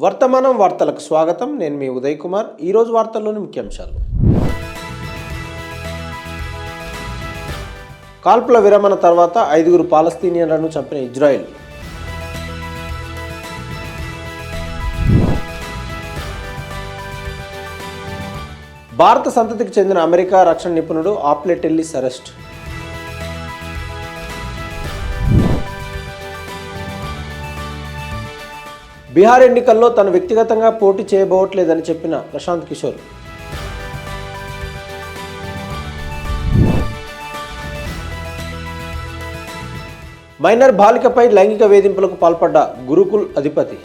వర్తమానం వార్తలకు స్వాగతం. నేను మీ ఉదయ్ కుమార్. ఈరోజు వార్తల్లోని ముఖ్యాంశాలు. కాల్పుల విరమణ తర్వాత ఐదుగురు పాలస్తీనియన్లను చంపిన ఇజ్రాయెల్. భారత సంతతికి చెందిన అమెరికా రక్షణ నిపుణుడు ఆప్లెటెల్లిస్ అరెస్ట్. బీహార్ ఎన్నికల్లో తను వ్యక్తిగతంగా పోటీ చేయబోవట్లేదని చెప్పిన ప్రశాంత్ కిషోర్. మైనర్ బాలికపై లైంగిక వేధింపులకు పాల్పడ్డ గురుకుల్ అధిపతి.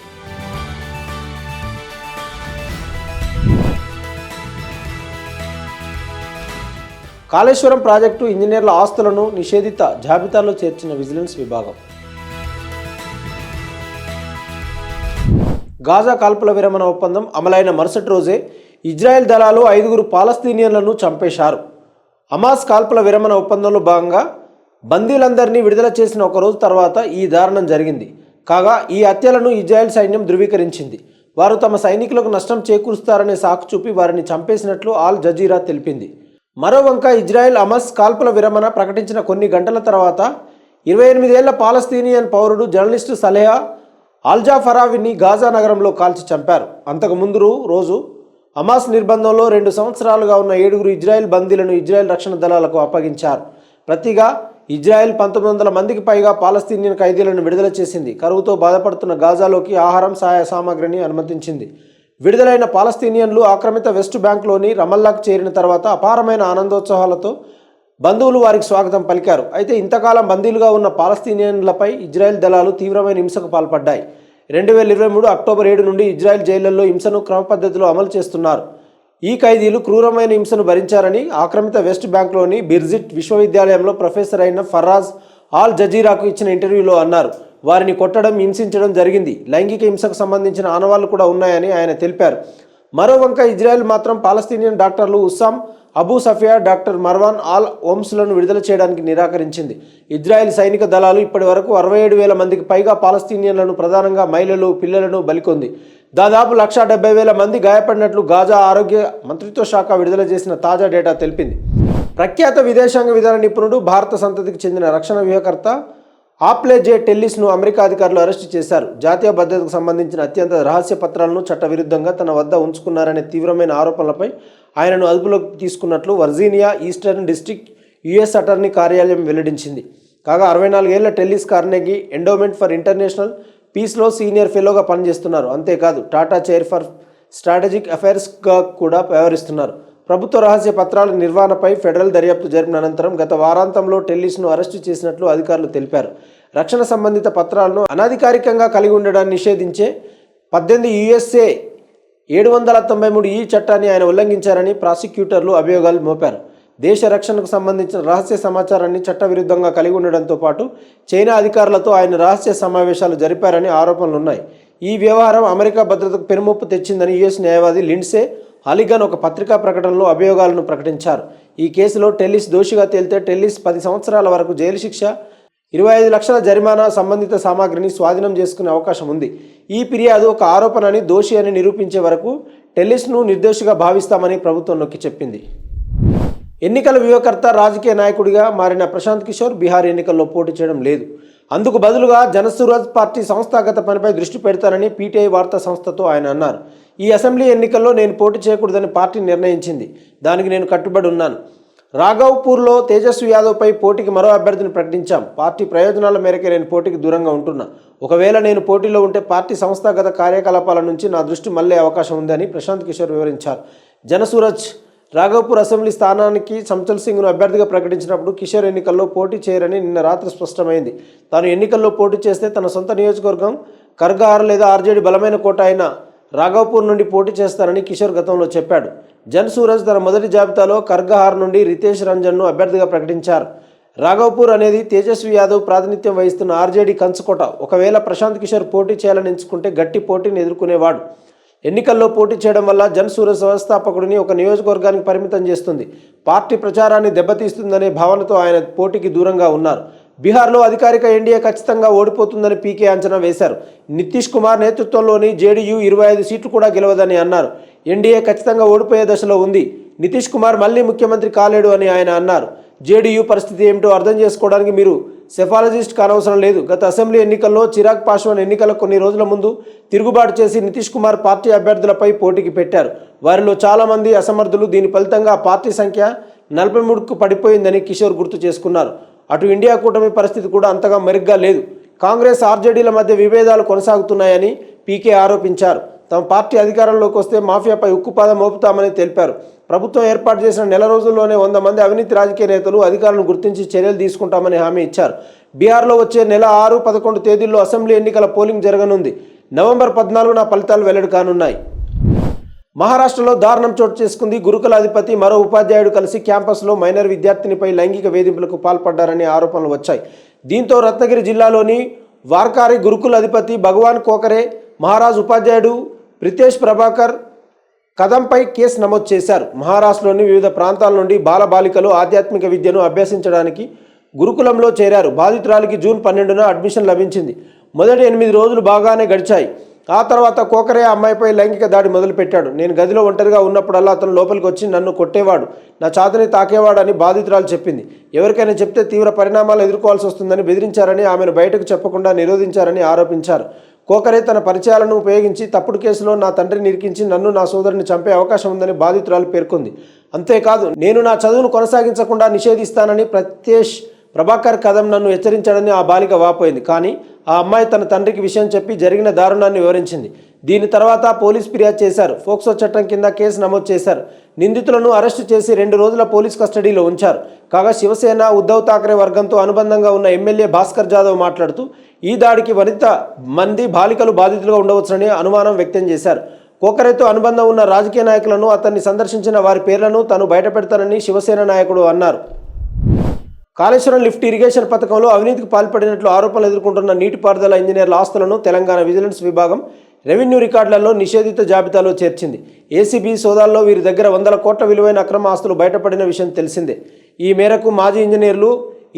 కాళేశ్వరం ప్రాజెక్టు ఇంజనీర్ల ఆస్తులను నిషేధిత జాబితాలో చేర్చిన విజిలెన్స్ విభాగం. గాజా కాల్పుల విరమణ ఒప్పందం అమలైన మరుసటి రోజే ఇజ్రాయెల్ దళాలు ఐదుగురు పాలస్తీనియన్లను చంపేశారు. హమాస్ కాల్పుల విరమణ ఒప్పందంలో భాగంగా బందీలందరినీ విడుదల చేసిన ఒక రోజు తర్వాత ఈ దారుణం జరిగింది. కాగా ఈ హత్యలను ఇజ్రాయెల్ సైన్యం ధృవీకరించింది. వారు తమ సైనికులకు నష్టం చేకూరుస్తారనే సాకు చూపి వారిని చంపేసినట్లు ఆల్ జజీరా తెలిపింది. మరోవంక ఇజ్రాయెల్ అమస్ కాల్పుల విరమణ ప్రకటించిన కొన్ని గంటల తర్వాత ఇరవై ఎనిమిదేళ్ళ పాలస్తీనియన్ పౌరుడు జర్నలిస్టు సలేహా ఆల్జా ఫరావిని గాజా నగరంలో కాల్చి చంపారు. అంతకు ముందు రోజు హమాస్ నిర్బంధంలో రెండు సంవత్సరాలుగా ఉన్న ఏడుగురు ఇజ్రాయెల్ బందీలను ఇజ్రాయెల్ రక్షణ దళాలకు అప్పగించారు. ప్రతిగా ఇజ్రాయెల్ పంతొమ్మిది వందల మందికి పైగా పాలస్తీనియన్ ఖైదీలను విడుదల చేసింది. కరువుతో బాధపడుతున్న గాజాలోకి ఆహారం సహాయ సామాగ్రిని అనుమతించింది. విడుదలైన పాలస్తీనియన్లు ఆక్రమిత వెస్ట్ బ్యాంక్లోని రమల్లాకు చేరిన తర్వాత అపారమైన ఆనందోత్సవాలతో బంధువులు వారికి స్వాగతం పలికారు. అయితే ఇంతకాలం బందీలుగా ఉన్న పాలస్తీనియన్లపై ఇజ్రాయెల్ దళాలు తీవ్రమైన హింసకు పాల్పడ్డాయి. రెండు వేల ఇరవై మూడు అక్టోబర్ ఏడు నుండి ఇజ్రాయెల్ జైళ్ళలో హింసను క్రమపద్ధతిలో అమలు చేస్తున్నారు. ఈ ఖైదీలు క్రూరమైన హింసను భరించారని ఆక్రమిత వెస్ట్ బ్యాంక్లోని బిర్జిట్ విశ్వవిద్యాలయంలో ప్రొఫెసర్ అయిన ఫర్రాజ్ ఆల్ జజీరాకు ఇచ్చిన ఇంటర్వ్యూలో అన్నారు. వారిని కొట్టడం హింసించడం జరిగింది. లైంగిక హింసకు సంబంధించిన ఆనవాళ్ళు కూడా ఉన్నాయని ఆయన తెలిపారు. మరో వంక ఇజ్రాయెల్ మాత్రం పాలస్తీనియన్ డాక్టర్లు Hussam Abu Safiya doctor Marwan Al ఓమ్స్లను విడుదల చేయడానికి నిరాకరించింది. ఇజ్రాయెల్ సైనిక దళాలు ఇప్పటి వరకు అరవై ఏడు వేల మందికి పైగా పాలస్తీనియన్లను ప్రధానంగా మహిళలు పిల్లలను బలికొంది. దాదాపు లక్ష డెబ్బై వేల మంది గాయపడినట్లు గాజా ఆరోగ్య మంత్రిత్వ శాఖ విడుదల చేసిన తాజా డేటా తెలిపింది. ప్రఖ్యాత విదేశాంగ విధాన నిపుణుడు భారత సంతతికి చెందిన రక్షణ వ్యూహకర్త ఆప్లే జే టెల్లిస్ను అమెరికా అధికారులు అరెస్టు చేశారు. జాతీయ భద్రతకు సంబంధించిన అత్యంత రహస్య పత్రాలను చట్టవిరుద్ధంగా తన వద్ద ఉంచుకున్నారనే తీవ్రమైన ఆరోపణలపై ఆయనను అదుపులోకి తీసుకున్నట్లు Virginia eastern district US attorney కార్యాలయం వెల్లడించింది. కాగా అరవై నాలుగేళ్ళ Tellis Carnegie endowment for international పీస్లో senior ఫెలోగా పనిచేస్తున్నారు. అంతేకాదు టాటా చైర్ ఫర్ స్ట్రాటజిక్ అఫైర్స్గా కూడా వ్యవహరిస్తున్నారు. ప్రభుత్వ రహస్య పత్రాల నిర్వహణపై ఫెడరల్ దర్యాప్తు జరిపిన అనంతరం గత వారాంతంలో టెల్లిస్ను అరెస్టు చేసినట్లు అధికారులు తెలిపారు. రక్షణ సంబంధిత పత్రాలను అనధికారికంగా కలిగి ఉండడాన్ని నిషేధించే పద్దెనిమిది యుఎస్ఏ ఏడు వందల తొంభై మూడు ఈ చట్టాన్ని ఆయన ఉల్లంఘించారని ప్రాసిక్యూటర్లు అభియోగాలు మోపారు. దేశ రక్షణకు సంబంధించిన రహస్య సమాచారాన్ని చట్టవిరుద్ధంగా కలిగి ఉండడంతో పాటు చైనా అధికారులతో ఆయన రహస్య సమావేశాలు జరిపారని ఆరోపణలు ఉన్నాయి ఈ వ్యవహారం అమెరికా భద్రతకు పెనుముప్పు తెచ్చిందని యుఎస్ న్యాయవాది లిండ్సే హాలిగన్ ఒక పత్రికా ప్రకటనలో అభియోగాలను ప్రకటించారు. ఈ కేసులో టెల్లిస్ దోషిగా తేలితే టెల్లిస్ పది సంవత్సరాల వరకు జైలు శిక్ష ఇరవై ఐదు లక్షల జరిమానా సంబంధిత సామాగ్రిని స్వాధీనం చేసుకునే అవకాశం ఉంది. ఈ ఫిర్యాదు ఒక ఆరోపణ అని దోషి అని నిరూపించే వరకు టెల్లిస్ను నిర్దోషిగా భావిస్తామని ప్రభుత్వం నొక్కి చెప్పింది. ఎన్నికల వ్యూహకర్త రాజకీయ నాయకుడిగా మారిన ప్రశాంత్ కిషోర్ బీహార్ ఎన్నికల్లో పోటీ చేయడం లేదు. అందుకు బదులుగా జనసురాజ్ పార్టీ సంస్థాగత పనిపై దృష్టి పెడతానని పీటీఐ వార్తా సంస్థతో ఆయన అన్నారు. ఈ అసెంబ్లీ ఎన్నికల్లో నేను పోటీ చేయకూడదని పార్టీ నిర్ణయించింది. దానికి నేను కట్టుబడి ఉన్నాను. రాఘవ్పూర్లో తేజస్వి యాదవ్పై పోటీకి మరో అభ్యర్థిని ప్రకటించాం. పార్టీ ప్రయోజనాల మేరకే నేను పోటీకి దూరంగా ఉంటున్నా. ఒకవేళ నేను పోటీలో ఉంటే పార్టీ సంస్థాగత కార్యకలాపాల నుంచి నా దృష్టి మళ్ళే అవకాశం ఉందని ప్రశాంత్ కిషోర్ వివరించారు. జనసూరజ్ రాఘవపూర్ అసెంబ్లీ స్థానానికి సంచల్ సింగ్ను అభ్యర్థిగా ప్రకటించినప్పుడు కిషోర్ ఎన్నికల్లో పోటీ చేయరని నిన్న రాత్రి స్పష్టమైంది. తాను ఎన్నికల్లో పోటీ చేస్తే తన సొంత నియోజకవర్గం కర్గార్ లేదా ఆర్జేడీ బలమైన కోట అయిన రాఘవపూర్ నుండి పోటీ చేస్తారని కిషోర్ గతంలో చెప్పాడు. జన్ సూరజ్ తన మొదటి జాబితాలో కర్గహార్ నుండి రితేష్ రంజన్ను అభ్యర్థిగా ప్రకటించారు. రాఘవపూర్ అనేది తేజస్వి యాదవ్ ప్రాతినిధ్యం వహిస్తున్న ఆర్జేడీ కంచుకోట. ఒకవేళ ప్రశాంత్ కిషోర్ పోటీ చేయాలని ఎంచుకుంటే గట్టి పోటీని ఎదుర్కొనేవాడు. ఎన్నికల్లో పోటీ చేయడం వల్ల జన్ వ్యవస్థాపకుడిని ఒక నియోజకవర్గానికి పరిమితం చేస్తుంది. పార్టీ ప్రచారాన్ని దెబ్బతీస్తుందనే భావనతో ఆయన పోటీకి దూరంగా ఉన్నారు. బీహార్లో అధికారిక ఎన్డీఏ ఖచ్చితంగా ఓడిపోతుందని పీకే అంచనా వేశారు. నితీష్ కుమార్ నేతృత్వంలోని జేడీయూ ఇరవై ఐదు సీట్లు కూడా గెలవదని అన్నారు. ఎన్డీఏ ఖచ్చితంగా ఓడిపోయే దశలో ఉంది. నితీష్ కుమార్ మళ్ళీ ముఖ్యమంత్రి కాలేడు అని ఆయన అన్నారు. జేడీయూ పరిస్థితి ఏమిటో అర్థం చేసుకోవడానికి మీరు సెఫాలజిస్ట్ కానవసరం లేదు. గత అసెంబ్లీ ఎన్నికల్లో చిరాగ్ పాశ్వాన్ ఎన్నికల కొన్ని రోజుల ముందు తిరుగుబాటు చేసి నితీష్ కుమార్ పార్టీ అభ్యర్థులపై పోటీకి పెట్టారు. వారిలో చాలామంది అసమర్థులు దీని ఫలితంగా పార్టీ సంఖ్య నలభై మూడుకు పడిపోయిందని కిషోర్ గుర్తు చేసుకున్నారు. అటు ఇండియా కూటమి పరిస్థితి కూడా అంతగా మెరుగ్గా లేదు. కాంగ్రెస్ ఆర్జేడీల మధ్య విభేదాలు కొనసాగుతున్నాయని పీకే ఆరోపించారు. తమ పార్టీ అధికారంలోకి వస్తే మాఫియాపై ఉక్కుపాదం మోపుతామని తెలిపారు. ప్రభుత్వం ఏర్పాటు చేసిన నెల రోజుల్లోనే వంద మంది అవినీతి రాజకీయ నేతలు అధికారులను గుర్తించి చర్యలు తీసుకుంటామని హామీ ఇచ్చారు. బీహార్లో వచ్చే నెల ఆరు పదకొండు తేదీల్లో అసెంబ్లీ ఎన్నికల పోలింగ్ జరగనుంది. నవంబర్ పద్నాలుగున ఫలితాలు వెల్లడి కానున్నాయి. మహారాష్ట్రలో దారుణం చోటు చేసుకుంది. గురుకుల అధిపతి మరో ఉపాధ్యాయుడు కలిసి క్యాంపస్లో మైనర్ విద్యార్థినిపై లైంగిక వేధింపులకు పాల్పడ్డారని ఆరోపణలు వచ్చాయి. దీంతో రత్నగిరి జిల్లాలోని వార్కారి గురుకుల అధిపతి భగవాన్ కోకరే మహారాజ్ ఉపాధ్యాయుడు ప్రితేష్ ప్రభాకర్ కదంపై కేసు నమోదు చేశారు. మహారాష్ట్రలోని వివిధ ప్రాంతాల నుండి బాలబాలికలు ఆధ్యాత్మిక విద్యను అభ్యసించడానికి గురుకులంలో చేరారు. బాధితురాలికి జూన్ పన్నెండున అడ్మిషన్ లభించింది. మొదటి ఎనిమిది రోజులు బాగానే గడిచాయి. ఆ తర్వాత కోకరే అమ్మాయిపై లైంగిక దాడి మొదలుపెట్టాడు. నేను గదిలో ఒంటరిగా ఉన్నప్పుడల్లా అతను లోపలికి వచ్చి నన్ను కొట్టేవాడు. నా చాతని తాకేవాడని బాధితురాలు చెప్పింది. ఎవరికైనా చెప్తే తీవ్ర పరిణామాలు ఎదుర్కోవాల్సి వస్తుందని బెదిరించారని ఆమెను బయటకు చెప్పకుండా నిరోధించారని ఆరోపించారు. కోకరే తన పరిచయాలను ఉపయోగించి తప్పుడు కేసులో నా తండ్రిని ఇరికించి నన్ను నా సోదరుని చంపే అవకాశం ఉందని బాధితురాలు పేర్కొంది. అంతేకాదు నేను నా చదువును కొనసాగించకుండా నిషేధిస్తానని ప్రత్యేష్ ప్రభాకర్ కదం నన్ను హెచ్చరించాడని ఆ బాలిక వాపోయింది. కానీ ఆ అమ్మాయి తన తండ్రికి విషయం చెప్పి జరిగిన దారుణాన్ని వివరించింది. దీని తర్వాత పోలీస్ ఫిర్యాదు చేశారు. ఫోక్సో చట్టం కింద కేసు నమోదు చేశారు. నిందితులను అరెస్టు చేసి రెండు రోజుల పోలీస్ కస్టడీలో ఉంచారు. కాగా శివసేన ఉద్ధవ్ ఠాక్రే వర్గంతో అనుబంధంగా ఉన్న ఎమ్మెల్యే భాస్కర్ జాదవ్ మాట్లాడుతూ ఈ దాడికి మరింత మంది బాలికలు బాధితులుగా ఉండవచ్చునని అనుమానం వ్యక్తం చేశారు. కోకరేతో అనుబంధం ఉన్న రాజకీయ నాయకులను అతన్ని సందర్శించిన వారి పేర్లను తాను బయటపెడతానని శివసేన నాయకుడు అన్నారు. కాళేశ్వరం లిఫ్ట్ ఇరిగేషన్ పథకంలో అవినీతికి పాల్పడినట్లు ఆరోపణలు ఎదుర్కొంటున్న నీటిపారుదల ఇంజనీర్ల ఆస్తులను తెలంగాణ విజిలెన్స్ విభాగం రెవెన్యూ రికార్డులలో నిషేధిత జాబితాలో చేర్చింది. ఏసీబీ సోదాల్లో వీరి దగ్గర వందల కోట్ల విలువైన అక్రమ ఆస్తులు బయటపడిన విషయం తెలిసిందే. ఈ మేరకు మాజీ ఇంజనీర్లు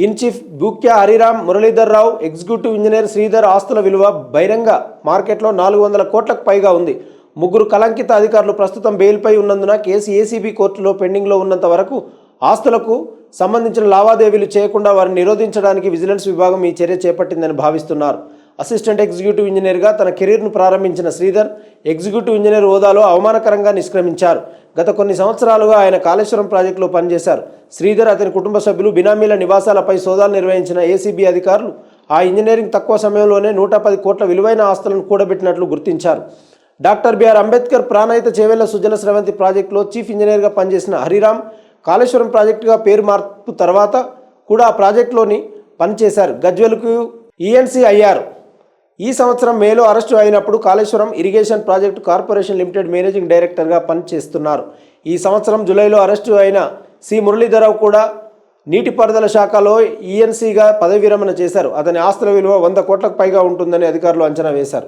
in chief Bhukya Hariram Muralidhar Rao executive engineer Sridhar ఆస్తుల విలువ బహిరంగ మార్కెట్లో నాలుగు వందల కోట్లకు పైగా ఉంది. ముగ్గురు కలంకిత అధికారులు ప్రస్తుతం బెయిల్పై ఉన్నందున కేసు ఏసీబీ కోర్టులో పెండింగ్లో ఉన్నంత వరకు ఆస్తులకు సంబంధించిన లావాదేవీలు చేయకుండా వారిని నిరోధించడానికి విజిలెన్స్ విభాగం ఈ చర్య చేపట్టిందని భావిస్తున్నారు. అసిస్టెంట్ ఎగ్జిక్యూటివ్ ఇంజనీర్గా తన కెరీర్ను ప్రారంభించిన శ్రీధర్ ఎగ్జిక్యూటివ్ ఇంజనీర్ హోదాలో అవమానకరంగా నిష్క్రమించారు. గత కొన్ని సంవత్సరాలుగా ఆయన కాళేశ్వరం ప్రాజెక్టులో పనిచేశారు. శ్రీధర్ అతని కుటుంబ సభ్యులు బినామీల నివాసాలపై సోదాలు నిర్వహించిన ఏసీబీ అధికారులు ఆ ఇంజనీరింగ్ తక్కువ సమయంలోనే నూట పది కోట్ల విలువైన ఆస్తులను కూడబెట్టినట్లు గుర్తించారు. Doctor B R Ambedkar Pranahita Chevella Sujala Sravanthi ప్రాజెక్టులో చీఫ్ ఇంజనీర్గా పనిచేసిన హరిరామ్ కాళేశ్వరం ప్రాజెక్టుగా పేరు మార్పు తర్వాత కూడా ఆ ప్రాజెక్టులోని పనిచేశారు గజ్వెల్కు ఈఎన్సీ అయ్యారు ఈ సంవత్సరం మేలో అరెస్టు అయినప్పుడు Kaleshwaram irrigation project corporation limited managing డైరెక్టర్గా పనిచేస్తున్నారు. ఈ సంవత్సరం జూలైలో అరెస్టు అయిన సి. మురళీధరరావు కూడా నీటిపారుదల శాఖలో ఈఎన్సీగా పదవి విరమణ చేశారు. అతని ఆస్తుల విలువ వంద కోట్లకు పైగా ఉంటుందని అధికారులు అంచనా వేశారు.